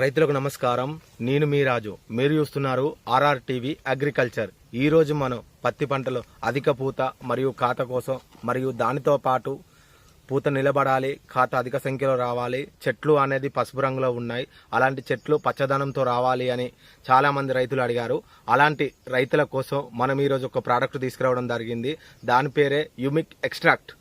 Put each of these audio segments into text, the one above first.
రైతులకు నమస్కారం. నేను మీ రాజు. మీరు చూస్తున్నారు ఆర్ఆర్ టీవీ అగ్రికల్చర్. ఈ రోజు మనం పత్తి పంటలో అధిక పూత మరియు ఖాత కోసం మరియు దానితో పాటు పూత నిలబడాలి ఖాత అధిక సంఖ్యలో రావాలి చెట్లు అనేది పసుపు రంగులో ఉన్నాయి అలాంటి చెట్లు పచ్చదనంతో రావాలి అని చాలామంది రైతులు అడిగారు. అలాంటి రైతుల కోసం మనం ఈరోజు ఒక ప్రోడక్ట్ తీసుకురావడం జరిగింది. దాని పేరే యుమిక్ ఎక్స్ట్రాక్ట్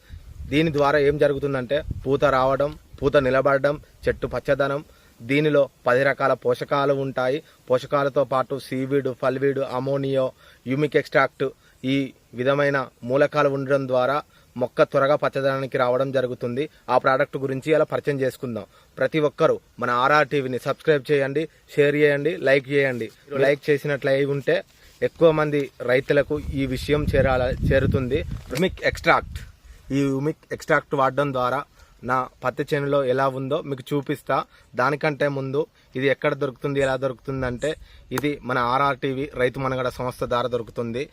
దీని ద్వారా ఏం జరుగుతుందంటే పూత రావడం పూత నిలబడడం చెట్టు పచ్చదనం దీనిలో పది రకాల పోషకాలు ఉంటాయి. పోషకాలతో పాటు సీవీడ్ ఫల్వీడ్ అమోనియో యూమిక్ ఎక్స్ట్రాక్ట్ ఈ విధమైన మూలకాలు ఉండడం ద్వారా మొక్క త్వరగా పచ్చదనానికి రావడం జరుగుతుంది. ఆ ప్రోడక్ట్ గురించి ఇలా పరిచయం చేసుకుందాం. ప్రతి ఒక్కరూ మన ఆర్ఆర్ టీవీని సబ్స్క్రైబ్ చేయండి షేర్ చేయండి లైక్ చేయండి. లైక్ చేసినట్లు అయి ఉంటే ఎక్కువ మంది రైతులకు ఈ విషయం చేరాల చేరుతుంది. యుమిక్ ఎక్స్ట్రాక్ట్ ఈ యుమిక్ ఎక్స్ట్రాక్ట్ వాడడం ద్వారా నా పత్తి చేనులో ఎలా ఉందో మీకు చూపిస్తా. దానికంటే ముందు ఇది ఎక్కడ దొరుకుతుంది ఎలా దొరుకుతుంది అంటే ఇది మన ఆర్ఆర్ టీవీ రైతు మనగడ సంస్థ ద్వారా దొరుకుతుంది.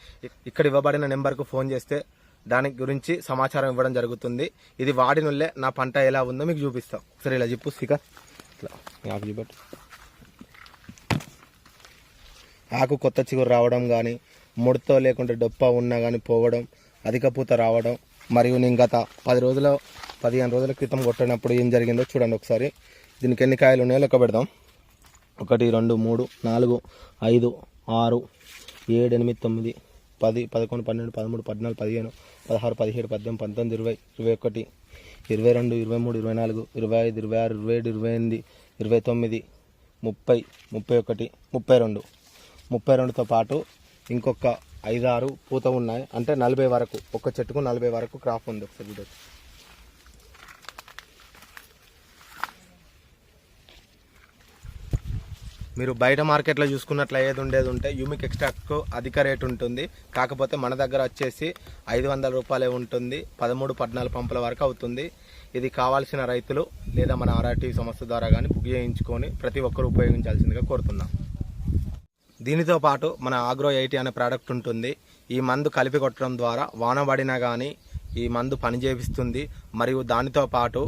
ఇక్కడ ఇవ్వబడిన నెంబర్కు ఫోన్ చేస్తే దాని గురించి సమాచారం ఇవ్వడం జరుగుతుంది. ఇది వాడినుల్లే నా పంట ఎలా ఉందో మీకు చూపిస్తా. సరే ఇలా చెప్పు స్పీకర్ ఇట్లా ఆకు చూపెట్టు. ఆకు కొత్త చిగురు రావడం కానీ ముడతో లేకుంటే డొప్ప ఉన్నా కానీ పోవడం అధిక పూత రావడం మరియు నేను గత పది రోజుల పదిహేను రోజుల క్రితం కొట్టినప్పుడు ఏం జరిగిందో చూడండి ఒకసారి. దీనికి ఎన్ని కాయలు ఉన్నాయో లెక్క పెడదాం. ఒకటి రెండు మూడు నాలుగు ఐదు ఆరు ఏడు ఎనిమిది తొమ్మిది పది పదకొండు పన్నెండు పదమూడు పద్నాలుగు పదిహేను పదహారు పదిహేడు పద్దెనిమిది పంతొమ్మిది ఇరవై ఇరవై ఒకటి ఇరవై రెండు ఇరవై మూడు ఇరవై నాలుగు ఇరవై ఐదు ఇరవై ఆరు ఇరవై ఏడు ఇరవై ఎనిమిది ఇరవై తొమ్మిది ముప్పై ముప్పై ఒకటి ముప్పై రెండు. ముప్పై రెండుతో పాటు ఇంకొక ఐదు ఆరు పూత ఉన్నాయి. అంటే నలభై వరకు ఒక చెట్టుకు నలభై వరకు క్రాప్ ఉంది ఒకసారి చూడొచ్చు. మీరు బయట మార్కెట్లో చూసుకున్నట్లు ఏది ఉండేది ఉంటే యూమిక్ ఎక్స్ట్రాక్ట్కు అధిక రేట్ ఉంటుంది. కాకపోతే మన దగ్గర వచ్చేసి ఐదు వందల రూపాయలే ఉంటుంది. పదమూడు పద్నాలుగు పంపుల వరకు అవుతుంది. ఇది కావాల్సిన రైతులు లేదా మన ఆర్ఆర్టీ సంస్థ ద్వారా కానీ బుక్ చేయించుకొని ప్రతి ఒక్కరు ఉపయోగించాల్సిందిగా కోరుతున్నాం. దీనితో పాటు మన ఆగ్రో ఎయిటీ అనే ప్రోడక్ట్ ఉంటుంది. ఈ మందు కలిపి కొట్టడం ద్వారా వాన పడినా కానీ ఈ మందు పని చేపిస్తుంది మరియు దానితో పాటు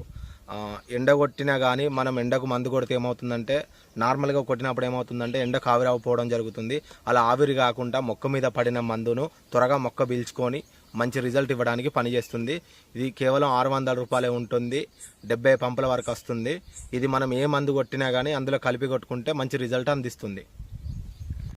ఎండ కొట్టినా కానీ మనం ఎండకు మందు కొడితే ఏమవుతుందంటే నార్మల్గా కొట్టినప్పుడు ఏమవుతుందంటే ఎండకు ఆవిరి జరుగుతుంది. అలా ఆవిరి కాకుండా మొక్క మీద పడిన మందును త్వరగా మొక్క పీల్చుకొని మంచి రిజల్ట్ ఇవ్వడానికి పనిచేస్తుంది. ఇది కేవలం ఆరు వందల రూపాయలే ఉంటుంది. డెబ్బై పంపుల వరకు వస్తుంది. ఇది మనం ఏ మందు కొట్టినా కానీ అందులో కలిపి కొట్టుకుంటే మంచి రిజల్ట్ అందిస్తుంది.